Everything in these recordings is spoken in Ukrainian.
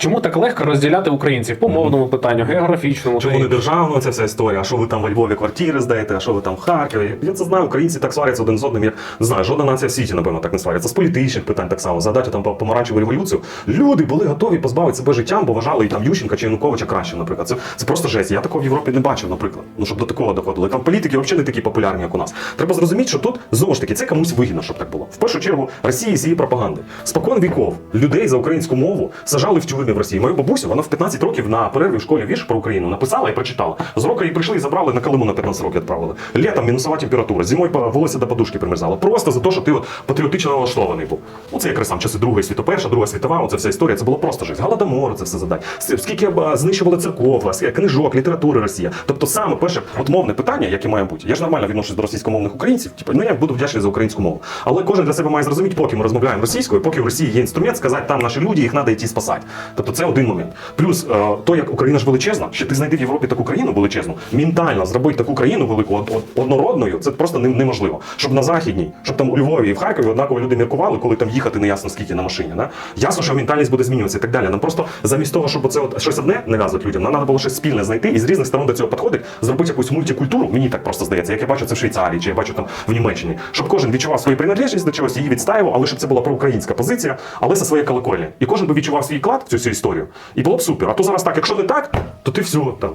Чому так легко розділяти українців по мовному питанню, географічному? Чому не державно ця вся історія? А що ви там во Львові квартири здаєте, а що ви там в Харкові? Я це знаю, українці так сваряться один з одним. Я не знаю, жодна нація в світі, напевно, так не сваряться. З політичних питань так само. Згадати там помаранчеву революцію. Люди були готові позбавити себе життям, бо вважали і там Ющенка чи Януковича краще, наприклад. Це, це просто жесть. Я такого в Європі не бачив, наприклад. Ну щоб до такого доходило. Там політики взагалі не такі популярні, як у нас. Треба зрозуміти, що тут знову ж таки це комусь вигідно, щоб так було. В першу чергу Росії з її пропаганди. Спокон віков людей за українську мову сажали в тюрми в Росії. Мою бабусю, вона в 15 років на перерві в школі вірш про Україну написала і прочитала. З року її прийшли і забрали на Калиму на 15 років відправили. Літом мінусова температура, зимою волосся до подушки примерзало. Просто за те, що ти от патріотично налаштований був. Ну це якраз там часи Другої світу, перша, Друга світова, оце вся історія. Це було просто життя. Голодомор, це все задать. Скільки б, знищували церков, книжок, літератури Росія. Тобто саме перше от мовне питання, яке має бути. Я ж нормально відношусь до російськомовних українців. Типу, ну я буду вдячний за українську мову. Але кожен для себе має зрозуміти, поки ми розмовляємо російською, поки в Росії є інструмент, сказати, там наші люди, їх треба йти спасати. Тобто це один момент. Плюс е, то, як Україна ж величезна, що ти знайди в Європі таку країну величезну, ментально зробити таку країну велику од- од- однородною, це просто неможливо. Щоб на західній, щоб там у Львові і в Харкові однаково люди міркували, коли там їхати не ясно скільки на машині. Да? Ясно, що ментальність буде змінюватися і так далі. Нам просто замість того, щоб оце от щось одне нав'язувати людям, нам треба було щось спільне знайти і з різних сторон до цього підходити, зробити якусь мультикультуру. Мені так просто здається, як я бачу це в Швейцарії, чи я бачу там в Німеччині, щоб кожен відчував свою приналежність до чогось, її відстаював, але щоб це була проукраїнська позиція, але за своєї колокольні. І кожен би відчував свій вклад в цю всю історію. І було б супер. А то зараз так, якщо не так, то ти все там.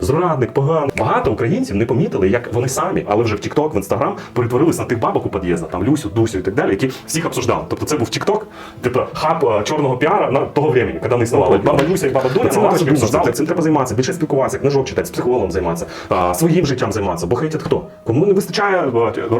Зрадник, поганий. Багато українців не помітили, як вони самі, але вже в TikTok, в Instagram перетворились на тих бабок у під'їзді, там Люсю, Дусю і так далі, які всіх обсуждали. Тобто це був TikTok, типу хаб е, чорного піара на того времени, коли вони існували. Баба Люся і баба Дуня Це на не обсуждали. Цим треба займатися, більше спілкуватися, книжок читати, з психологом займатися, а, своїм життям займатися. Бо хейтять хто? Кому не вистачає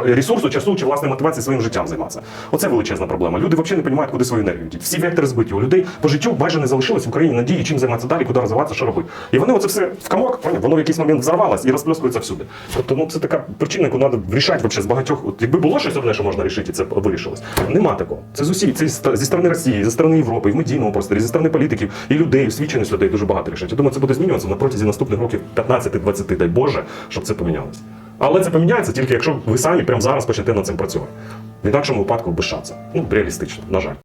е, ресурсу, часу чи власної мотивації своїм життям займатися. Оце величезна проблема. Люди взагалі не розуміють, куди свою енергію. Всі вектори збиті. У людей по життю майже не залишилось в Україні надії, чим займатися далі, куди розвиватися, що робити. І вони оце все в комок, поняв? воно в якийсь момент взорвалось і розплескується всюди. Тобто, ну це така причина, яку треба вирішати з багатьох. От, якби було щось одне, що можна рішити, і це вирішилось. Нема такого. Це з усі, це зі сторони Росії, зі сторони Європи, і в медійному просторі, зі сторони політиків і людей, освічених людей дуже багато рішать. Я думаю, це буде змінюватися на протязі наступних років 15-20, дай Боже, щоб це помінялося. Але це поміняється тільки якщо ви самі прямо зараз почнете над цим працювати. В інакшому випадку без шансу. Ну, реалістично, на жаль.